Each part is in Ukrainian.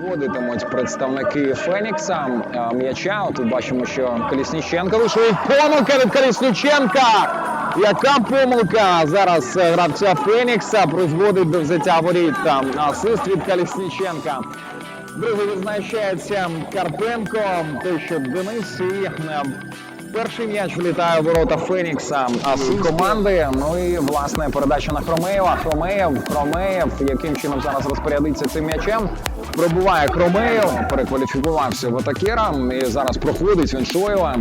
Вводитимуть представники Фенікса м'яча. Тут бачимо, що Колісніченко вийшов. Помилка від Колісніченка! Яка помилка зараз е, гравця Фенікса призводить до взяття воріт. Асист від Колісніченка. Друге відзначається Карпенко. Те, що Денис і е, перший м'яч влітає у ворота Фенікса з команди. Ну і власне передача на Хромеєва. Хромеєв, Хромеєв, яким чином зараз розпорядиться цим м'ячем. Пробуває Хромеєв, перекваліфікувався в атакера і зараз проходить він Шоєва.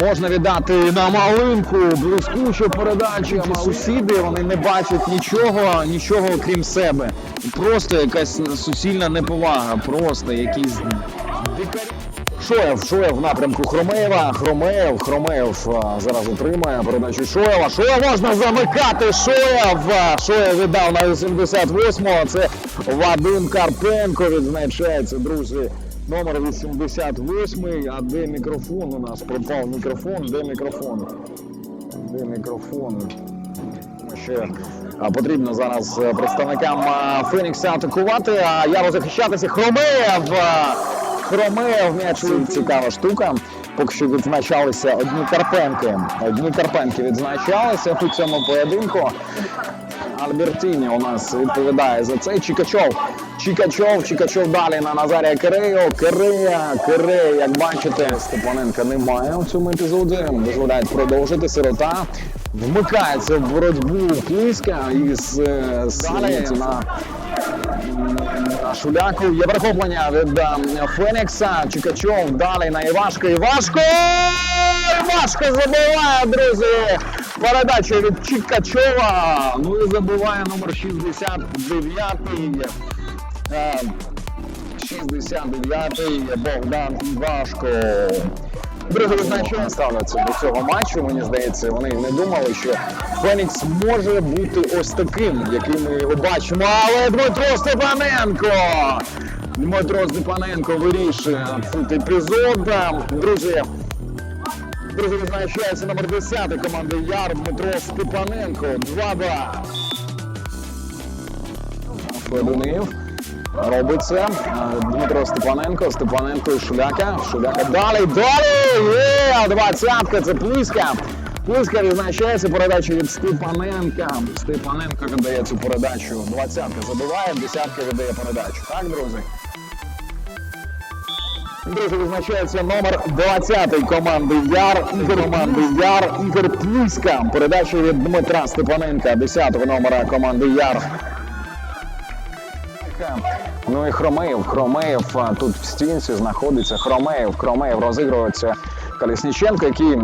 Можна віддати на малинку, блискучу передачу. Сусіди вони не бачать нічого, нічого крім себе. Просто якась суцільна неповага, просто якісь дикарі. Шоєв, Шоєв в напрямку Хромеєва. Хромеєв, Хромеєв зараз отримає передачу Шоєва. Шоєв можна замикати. Шоєв. Шоєв віддав на 88-го. Це Вадим Карпенко відзначається, друзі. Номер 88. А де мікрофон у нас? Пропав мікрофон. Де мікрофон? Де мікрофон? Ще потрібно зараз е, представникам Фенікса атакувати, а я захищатися. Хромеєв! А, Хромеєв м'яч цікава штука. Поки що відзначалися одні Карпенки. Одні Карпенки відзначалися у цьому поєдинку. Альбертіні у нас відповідає за це. Чікачов. Чікачов, Чікачов далі на Назарія Кирею. Кирея, Кирея, як бачите, Степаненка немає у цьому епізоді. Дозволяють продовжити сирота. Вмикається в боротьбу Плиска із е, на на Шуляку. Є перехоплення від е, Фенікса. Чукачов далі на Івашко. Івашко! Івашко забиває, друзі! Передача від Чікачова. Ну і забиває номер 69. Е, 69-й Богдан Івашко. Друзі, ви знаєте, що ставляться до цього матчу. Мені здається, вони не думали, що Фенікс може бути ось таким, яким ми його бачимо. Але Дмитро Степаненко! Дмитро Степаненко вирішує цей епізод. Друзі, друзі, визначається номер 10 команди Яр Дмитро Степаненко. 2-2. Федунів. Робить це Е, Дмитро Степаненко, Степаненко і Шуляка. Шуляка далі, далі! Є! Двадцятка, це Плиска. Плиска відзначається передача від Степаненка. Степаненко віддає цю передачу. Двадцятка забиває, десятка віддає передачу. Так, друзі? Друзі, визначається номер 20 команди Яр. Команди Яр. Ігор Плиска. Передача від Дмитра Степаненка, 10-го номера команди Яр. Ну і Хромеєв, Хромеєв тут в стінці знаходиться. Хромеєв, Хромеєв розігрується Колісніченко, який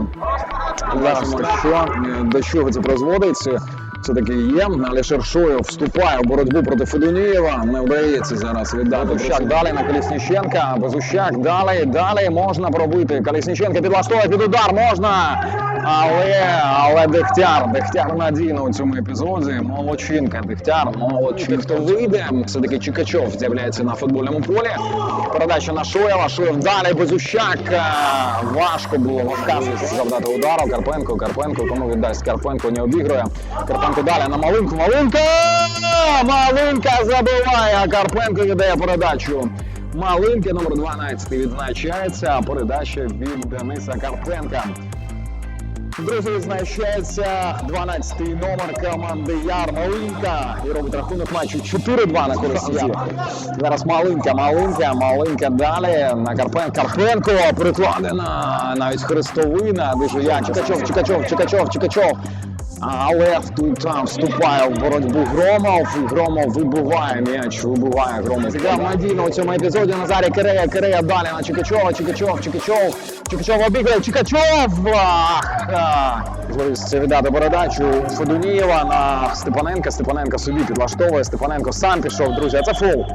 що до чого це призводиться. Це таки є. Алішер Шоєв вступає в боротьбу проти Федунієва. Не вдається зараз віддати. Безущак далі на Колісніченка. Безущак далі, далі можна пробити. Колісніченка підлаштовує під удар, можна. Але, але Дегтяр, Дегтяр надійно у цьому епізоді. Молодчинка, Дегтяр, молодчинка. Хто вийде, все-таки Чикачов з'являється на футбольному полі. Передача на Шоєва, Шоєв далі, Безущак. Е, Важко було важка завдати удару. Карпенко, Карпенко, кому віддасть Карпенко не обігрує. Карпенко далі на Малинку, Малинка! Малинка забиває, Карпенко віддає передачу. Малинки номер 12 відзначається, передача від Дениса Карпенка. Друзі, відзначається 12-й номер команди Яр Малинка. І робить рахунок матчу 4-2 на користь Яр. Зараз Малинка, Малинка, Малинка далі на Карпенко. Карпенко прикладена навіть хрестовина. Дуже я. Чикачов, Чикачов, Чикачов, Чикачов. Але тут там вступає в боротьбу Громов. Громов вибиває м'яч, вибиває Громов. Зіграв надійно у цьому епізоді Назарі Кирея, Кирея далі на Чикачова, Чикачов, Чикачов, Чикачов обіграє, Чикачов! А! Можливість віддати передачу Федунієва на Степаненка. Степаненко собі підлаштовує, Степаненко сам пішов, друзі, а це фол.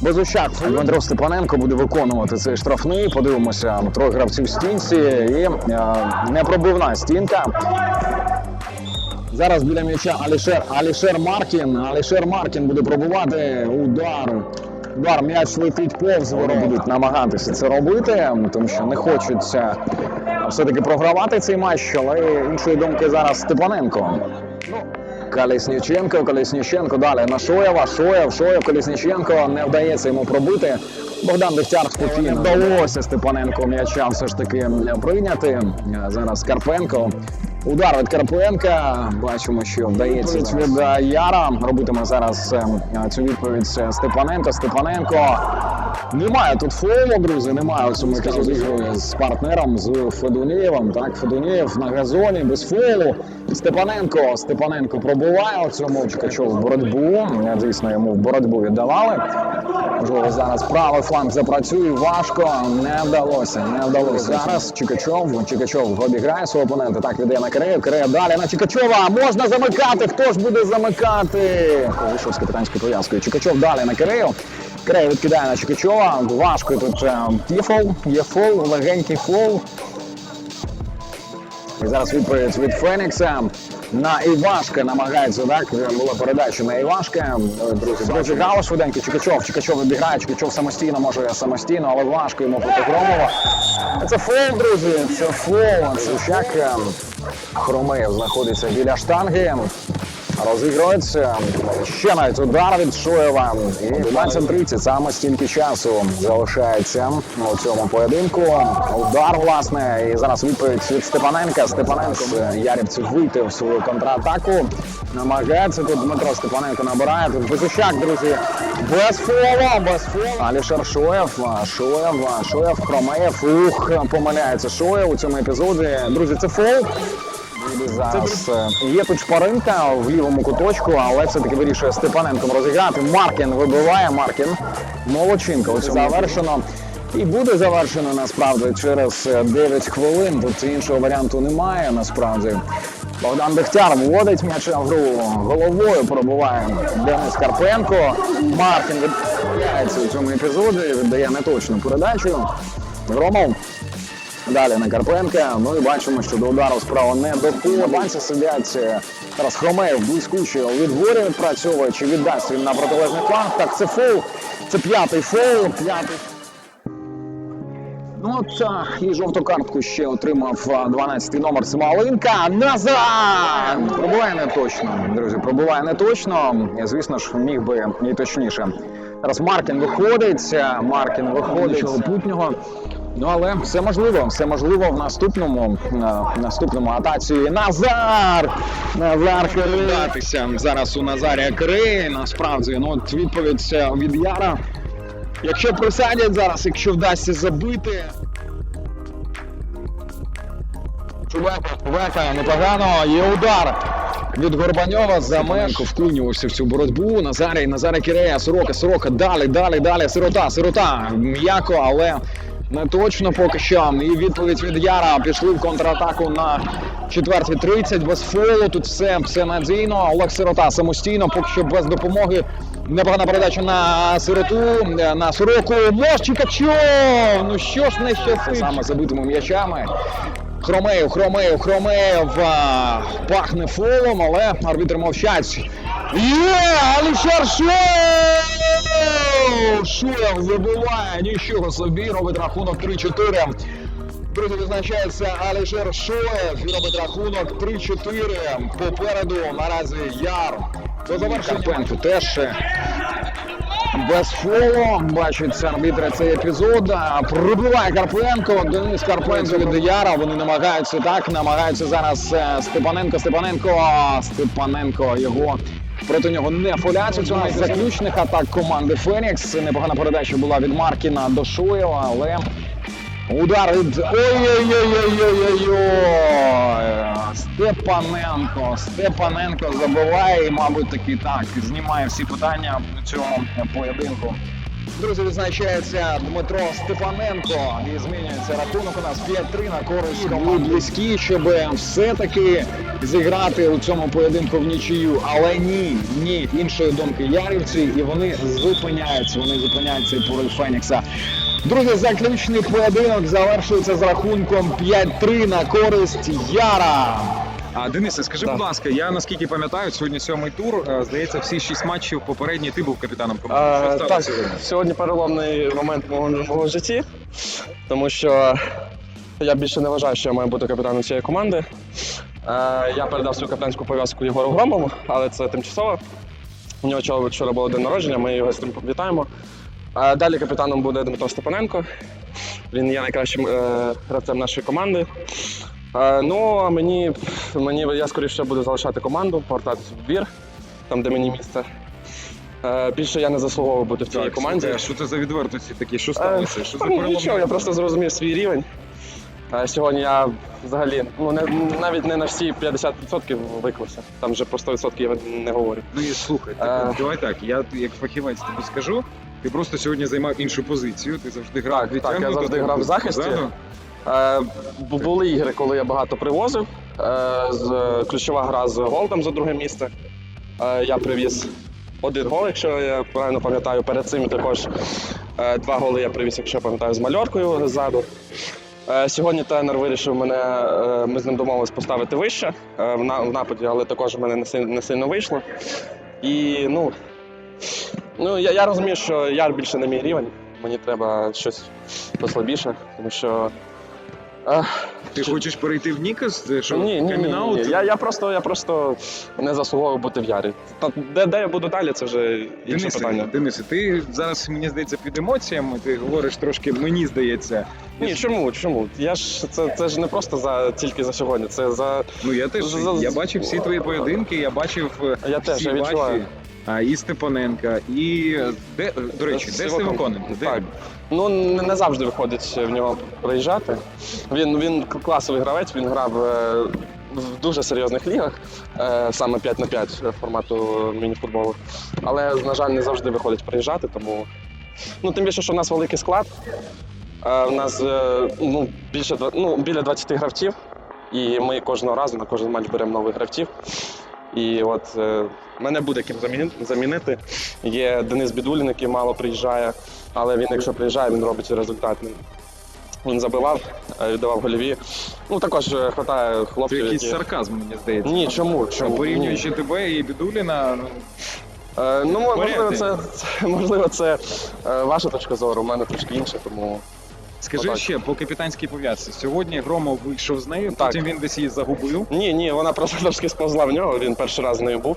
Безущак Дмитро Степаненко буде виконувати цей штрафний. Подивимося, троє гравців в стінці і е, непробивна стінка. Зараз біля м'яча Алішер, Алішер Маркін. Алішер Маркін буде пробувати удар. Удар, м'яч летить повз, вони будуть намагатися це робити, тому що не хочеться все-таки програвати цей матч, але іншої думки зараз Степаненко. Ну, Колесніченко, Колесніченко далі на Шоєва, Шоєв, Шоєв, Колесніченко не вдається йому пробити. Богдан Дегтяр спокійно вдалося Степаненко м'яча все ж таки прийняти. Зараз Карпенко. Удар від Карпенка. Бачимо, що вдається від Яра. Робитиме зараз е, цю відповідь е, Степаненко. Степаненко. Немає тут фолу, друзі. Немає цьому епізоді ігри з партнером з Федунієвим. Так, Федунієв на газоні без фолу. Степаненко. Степаненко пробуває у цьому Чукачов в боротьбу. Звісно, йому в боротьбу віддавали. Можливо, зараз правий фланг запрацює. Важко. Не вдалося. Не вдалося. Зараз Чикачов. Чикачов обіграє свого опонента. Так віддає на Кирею. Кирея далі на Чикачова. Можна замикати. Хто ж буде замикати? Вийшов з капітанською пов'язкою. Чикачов далі на Кирею. Кирея відкидає на Чикачова. Важко тут е, є фол. Є фол. Легенький фол. І зараз відповідь від Фенікса. На Івашка намагається, так? Була передача на Івашка. Друзі, гало швиденько. Чукачов. Чукачов вибігає, Чукачов самостійно може самостійно, але важко йому проти Громова. Це фол, друзі. Це фол. Сущак Хромеєв знаходиться біля штанги. Розігрується. Ще навіть удар від Шоєва. І 12.30, саме стільки часу залишається у цьому поєдинку. Удар, власне, і зараз відповідь від Степаненка. Степаненко Ярівців вийти в свою контратаку. Намагається тут Дмитро Степаненко набирає. Тут Безущак, друзі. Без фола, без фола. Алішер Шоєв, Шоєв, Шоєв, Хромеєв. Ух, помиляється Шоєв у цьому епізоді. Друзі, це фол. Зараз е, є тут шпаринка в лівому куточку, але все-таки вирішує Степаненком розіграти. Маркін вибиває. Маркін молодчинка. Ось завершено. І буде завершено насправді через е, 9 хвилин. Тут іншого варіанту немає. Насправді Богдан Дегтяр вводить м'яча в гру головою. Пробуває Денис Карпенко. Маркін відправляється у цьому епізоді. Віддає неточну передачу. Громов Далі на Карпенка. Ну і бачимо, що до удару справа не доходить. Банці сидять е, зараз Хромеєв блискуче у відборі відпрацьовує. Чи віддасть він на протилежний фланг? Так, це фол. Це п'ятий фол. П'ятий. Ну так, і жовту картку ще отримав 12-й номер Смоленка. Назад! Пробуває не точно, друзі, пробуває не точно. Звісно ж, міг би і точніше. Зараз Маркін виходить, Маркін виходить путнього. Ну але все можливо, все можливо в наступному на наступному атаці. Назар! Назар Кирилатися зараз у Назарія Кири. Насправді, ну от відповідь е, від Яра. Якщо присадять зараз, якщо вдасться забити. Чубака, Чубака, непогано, є удар. Від Горбаньова Заменко вклинювався в цю боротьбу. Назарій, Назарій Кирея, Сорока, Сорока, далі, далі, далі, сирота, сирота. М'яко, але не точно поки що. І відповідь від Яра пішли в контратаку на четвертій 30 без фолу. Тут все, все надійно. Олег Сирота самостійно, поки що без допомоги. Непогана передача на сироту, на сороку. Чикачов! Ну що ж не щастить. Саме забитими м'ячами. Хромеєв, Хромеєв, Хромеєв пахне фолом, але арбітри мовчать. Є! Алішер Шоєв! Шоєв забиває, нічого собі, робить рахунок 3-4. Друзі, визначається Алішер Шоєв і робить рахунок 3-4. Попереду наразі Яр. До завершення Карпенко теж без фолу. Бачить арбітри цей епізод. Пробиває Карпенко. Денис Карпенко від Яра. Вони намагаються так. Намагаються зараз е, Степаненко. Степаненко. Степаненко його. Проти нього не фолячить. Цього з заключних атак команди Фенікс. Непогана передача була від Маркіна до Шоєва, але удар від ой-ой-ой-ой-ой-ой. Степаненко. Степаненко забиває і, мабуть, таки так знімає всі питання в цьому поєдинку. Друзі, відзначається Дмитро Степаненко і змінюється рахунок у нас 5-3 на користь команди. близькі, щоб все-таки зіграти у цьому поєдинку в нічию. Але ні, ні, іншої думки ярівці, і вони зупиняються. Вони зупиняють цей порив Фенікса. Друзі, заключний поєдинок завершується з рахунком 5-3 на користь Яра. А Денисе, скажи, Так. будь ласка, я наскільки пам'ятаю, сьогодні сьомий тур. е, Здається, всі шість матчів попередні ти був капітаном команди. Що так, сьогодні? сьогодні переломний момент в мого, мого житті, тому що я більше не вважаю, що я маю бути капітаном цієї команди. Е, я передав свою капітанську пов'язку Єгору Громову, але це тимчасово. У нього вчора- вчора було день народження, ми його з тим вітаємо. Е, далі капітаном буде Дмитро Степаненко. Він є найкращим е, гравцем нашої команди. Е, ну, а мені, мені я скоріше буду залишати команду, повертатися в двір, там, де мені місце. Е, більше я не заслуговую бути в цій Так, команді. слухай, а що це за відвертості такі? Що Е, сталося? Що за та переломний нічого, я просто зрозумів свій рівень. Сьогодні я взагалі ну, не, навіть не на всі 50% виклився. Там вже про 100% я не говорю. Ну і слухай, так, давай так. Я як фахівець тобі скажу. Ти просто сьогодні займав іншу позицію. Ти завжди грав Так, так, я завжди грав в захисті. Е, бу- були ігри, коли я багато привозив. Е, ключова гра з Голдом за друге місце. Е, я привіз один гол, якщо я правильно пам'ятаю. Перед цим також е, два голи я привіз, якщо я пам'ятаю, з мальоркою ззаду. Е, Сьогодні тренер вирішив мене, е, ми з ним домовились поставити вище е, в нападі, але також в мене не сильно вийшло. І ну, ну я, я розумію, що я більше не мій рівень. Мені треба щось послабіше, тому що. Е, Ти хочеш перейти в Нікас? Що, ні, ні, ні, ні. Я, я, просто, я просто не заслуговую бути в ярі. Та, де, де я буду далі, це вже інше Денисе, питання. Денисе, ти зараз мені здається під емоціями. Ти говориш трошки, мені здається. Ні, чому? Чому? Я ж це, це ж не просто за тільки за сьогодні. Це за Ну я теж За- я бачив всі твої поєдинки, я бачив Я теж, я відчуваю. а, і Степаненка, і де до речі, де Сивакон. Так. Ну не, завжди виходить в нього приїжджати. Він, він класовий гравець, він грав е, в дуже серйозних лігах, е, саме 5 на 5 формату міні-футболу. Але, на жаль, не завжди виходить приїжджати, тому. Ну, тим більше, що в нас великий склад. У нас е, ну, більше ну, біля 20 гравців, і ми кожного разу на кожен матч беремо нових гравців. І от е, мене буде ким замінити. Є Денис Бідулін, який мало приїжджає, але він, якщо приїжджає, він робить результат. Він, забивав, е, віддавав голіві. Ну також е, хватає Це якийсь які... сарказм, мені здається. Ні, чому? Чому? порівнюючи тебе і Бідуліна, ну, Е, ну, мо- можливо, це, це можливо, це е, ваша точка зору, у мене трошки інша, тому скажи Отак. ще по капітанській пов'язці. Сьогодні Громов вийшов з нею, Так. потім він десь її загубив. ні, ні, вона просто трошки сповзла в нього. Він перший раз з нею був.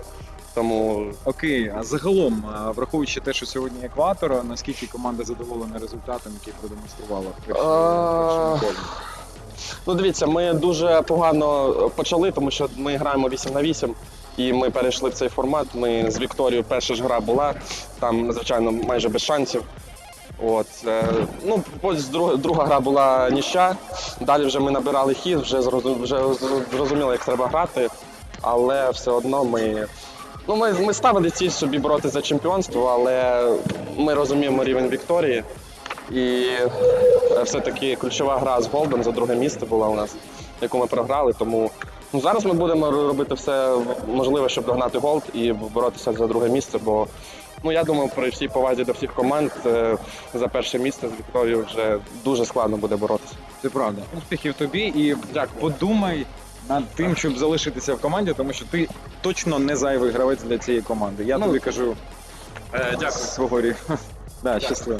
Тому Окей, а загалом, а, враховуючи те, що сьогодні екватор, наскільки команда задоволена результатом, який продемонструвала в першій- в першому колі? Ну, дивіться, ми дуже погано почали, тому що ми граємо 8 на 8. І ми перейшли в цей формат. Ми з Вікторією перша ж гра була, там, звичайно, майже без шансів. От, е, ну, друга, гра була ніща. Далі вже ми набирали хід, вже, зрозу- вже зрозуміли, як треба грати. Але все одно ми. Ну, ми, ми ставили ціль собі боротися за чемпіонство, але ми розуміємо рівень Вікторії. І е, все-таки ключова гра з Голдом за друге місце була у нас, яку ми програли. Тому ну, зараз ми будемо робити все можливе, щоб догнати Голд і боротися за друге місце. Бо ну, я думаю, при всій повазі до всіх команд е, за перше місце з Вікторією вже дуже складно буде боротися. Це правда. Успіхів тобі і Дякую. подумай над тим, щоб залишитися в команді, тому що ти точно не зайвий гравець для цієї команди. Я Ну, тобі кажу Е, з свого рівня. Да, щасливо.